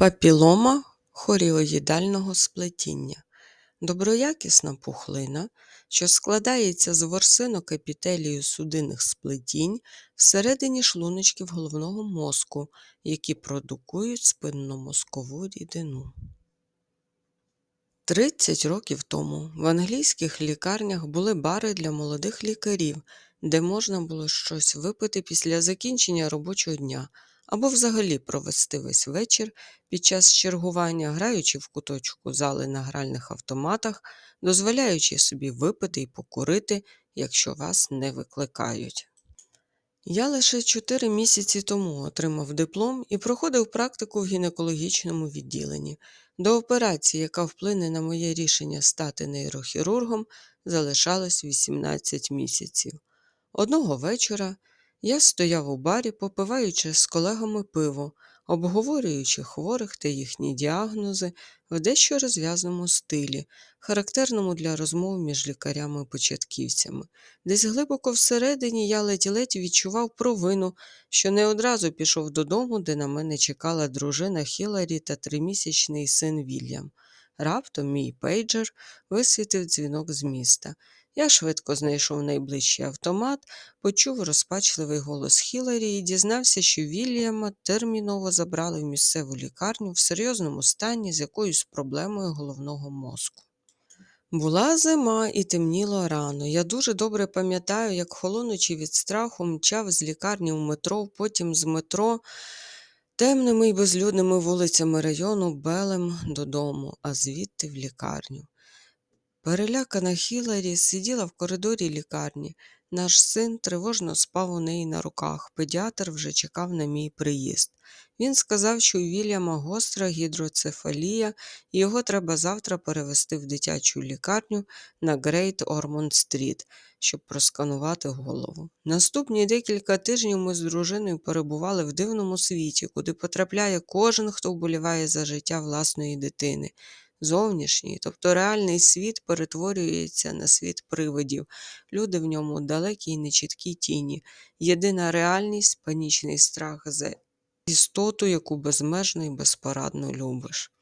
Папілома хоріоїдального сплетіння доброякісна пухлина, що складається з ворсинок епітелію судинних сплетінь всередині шлуночків головного мозку, які продукують спинномозкову рідину. 30 років тому в англійських лікарнях були бари для молодих лікарів, де можна було щось випити після закінчення робочого дня або взагалі провести весь вечір під час чергування, граючи в куточку зали на гральних автоматах, дозволяючи собі випити і покурити, якщо вас не викликають. Я лише чотири місяці тому отримав диплом і проходив практику в гінекологічному відділенні. До операції, яка вплине на моє рішення стати нейрохірургом, залишалось 18 місяців. Одного вечора я стояв у барі, попиваючи з колегами пиво, обговорюючи хворих та їхні діагнози в дещо розв'язному стилі, характерному для розмов між лікарями-початківцями. Десь глибоко всередині я ледь-ледь відчував провину, що не одразу пішов додому, де на мене чекала дружина Хіларі та тримісячний син Вільям. Раптом мій пейджер висвітив дзвінок з міста. Я швидко знайшов найближчий автомат, почув розпачливий голос Хіларі і дізнався, що Вільяма терміново забрали в місцеву лікарню в серйозному стані з якоюсь проблемою головного мозку. Була зима і темніло рано. Я дуже добре пам'ятаю, як холонучи від страху мчав з лікарні в метро, потім з метро темними й безлюдними вулицями району Белем додому, а звідти в лікарню. Перелякана Хіларі сиділа в коридорі лікарні. Наш син тривожно спав у неї на руках. Педіатр вже чекав на мій приїзд. Він сказав, що у Вільяма гостра гідроцефалія, і його треба завтра перевести в дитячу лікарню на Грейт Ормонд Стріт, щоб просканувати голову. Наступні декілька тижнів ми з дружиною перебували в дивному світі, куди потрапляє кожен, хто вболіває за життя власної дитини. Зовнішній, тобто реальний світ перетворюється на світ привидів, люди в ньому далекі й нечіткі тіні, єдина реальність панічний страх за істоту, яку безмежно і безпорадно любиш.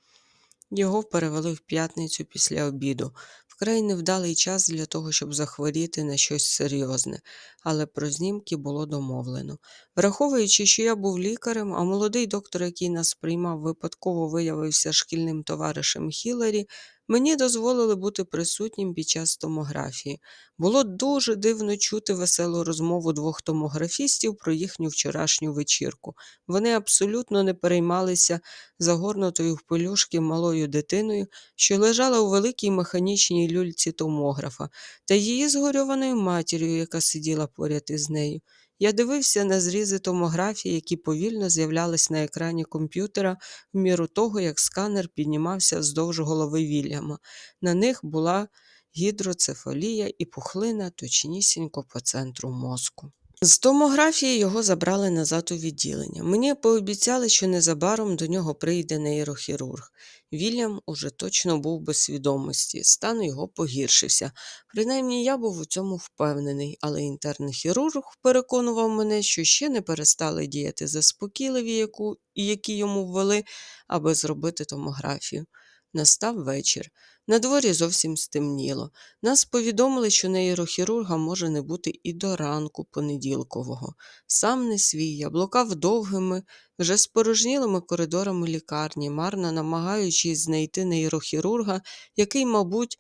Його перевели в п'ятницю після обіду, вкрай невдалий час для того, щоб захворіти на щось серйозне, але про знімки було домовлено. Враховуючи, що я був лікарем, а молодий доктор, який нас приймав, випадково виявився шкільним товаришем Хіларі, Мені дозволили бути присутнім під час томографії. Було дуже дивно чути веселу розмову двох томографістів про їхню вчорашню вечірку. Вони абсолютно не переймалися загорнутою в пелюшки малою дитиною, що лежала у великій механічній люльці томографа, та її згорьованою матір'ю, яка сиділа поряд із нею. Я дивився на зрізи томографії, які повільно з'являлись на екрані комп'ютера в міру того, як сканер піднімався вздовж голови Вільяма. На них була гідроцефалія і пухлина точнісінько по центру мозку. З томографії його забрали назад у відділення. Мені пообіцяли, що незабаром до нього прийде нейрохірург. Вільям уже точно був без свідомості, стан його погіршився. Принаймні я був у цьому впевнений, але інтерний хірург переконував мене, що ще не перестали діяти заспокійливі, які йому ввели, аби зробити томографію. Настав вечір. На дворі зовсім стемніло. Нас повідомили, що нейрохірурга може не бути і до ранку понеділкового. Сам не свій, я блукав довгими, вже спорожнілими коридорами лікарні, марно намагаючись знайти нейрохірурга, який, мабуть,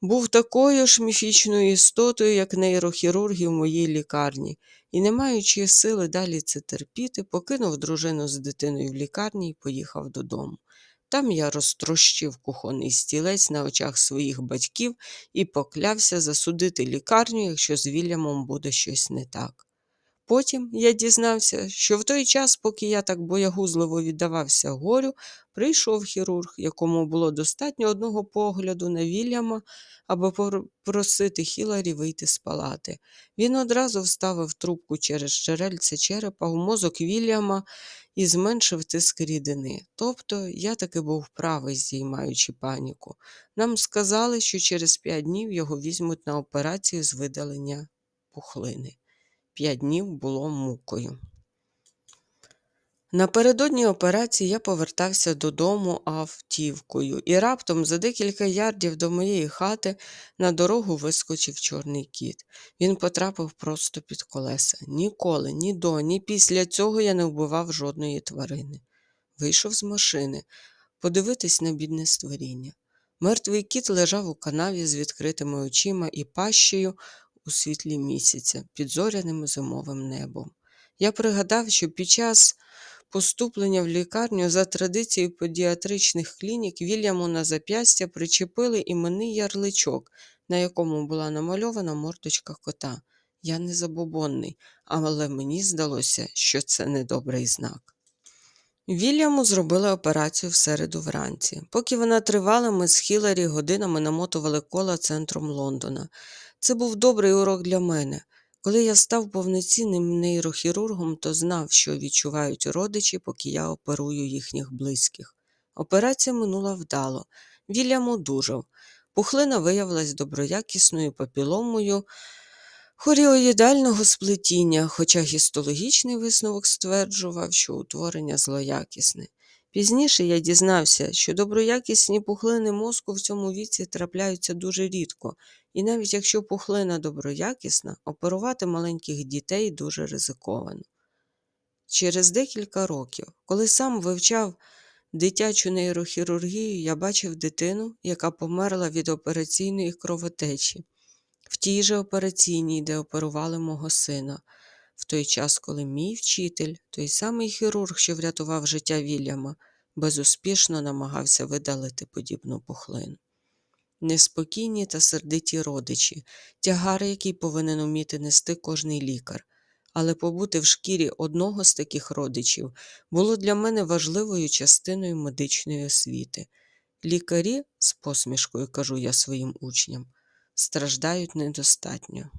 був такою ж міфічною істотою, як нейрохірурги в моїй лікарні, і, не маючи сили далі це терпіти, покинув дружину з дитиною в лікарні і поїхав додому. Там я розтрощив кухонний стілець на очах своїх батьків і поклявся засудити лікарню, якщо з Вільямом буде щось не так. Потім я дізнався, що в той час, поки я так боягузливо віддавався горю, прийшов хірург, якому було достатньо одного погляду на Вільяма, аби попросити Хіларі вийти з палати. Він одразу вставив трубку через черельце черепа в мозок Вільяма і зменшив тиск рідини. Тобто я таки був правий, здіймаючи паніку. Нам сказали, що через п'ять днів його візьмуть на операцію з видалення пухлини. П'ять днів було мукою. Напередодні операції я повертався додому автівкою, і раптом за декілька ярдів до моєї хати на дорогу вискочив чорний кіт. Він потрапив просто під колеса. Ніколи, ні до, ні після цього я не вбивав жодної тварини. Вийшов з машини, подивитись на бідне створіння. Мертвий кіт лежав у канаві з відкритими очима і пащею у світлі місяця під зоряним зимовим небом. Я пригадав, що під час поступлення в лікарню за традицією педіатричних клінік Вільяму на зап'ястя причепили іменний ярличок, на якому була намальована мордочка кота. Я не забобонний, але мені здалося, що це недобрий знак. Вільяму зробили операцію в середу вранці. Поки вона тривала, ми з Хіларі годинами намотували кола центром Лондона. Це був добрий урок для мене. Коли я став повноцінним нейрохірургом, то знав, що відчувають родичі, поки я оперую їхніх близьких. Операція минула вдало. Вільям одужав. Пухлина виявилась доброякісною папіломою хоріоїдального сплетіння, хоча гістологічний висновок стверджував, що утворення злоякісне. Пізніше я дізнався, що доброякісні пухлини мозку в цьому віці трапляються дуже рідко, і навіть якщо пухлина доброякісна, оперувати маленьких дітей дуже ризиковано. Через декілька років, коли сам вивчав дитячу нейрохірургію, я бачив дитину, яка померла від операційної кровотечі в тій же операційній, де оперували мого сина, в той час, коли мій вчитель, той самий хірург, що врятував життя Вільяма, безуспішно намагався видалити подібну пухлину. Неспокійні та сердиті родичі, тягар, який повинен уміти нести кожний лікар. Але побути в шкірі одного з таких родичів було для мене важливою частиною медичної освіти. Лікарі, з посмішкою кажу я своїм учням, страждають недостатньо.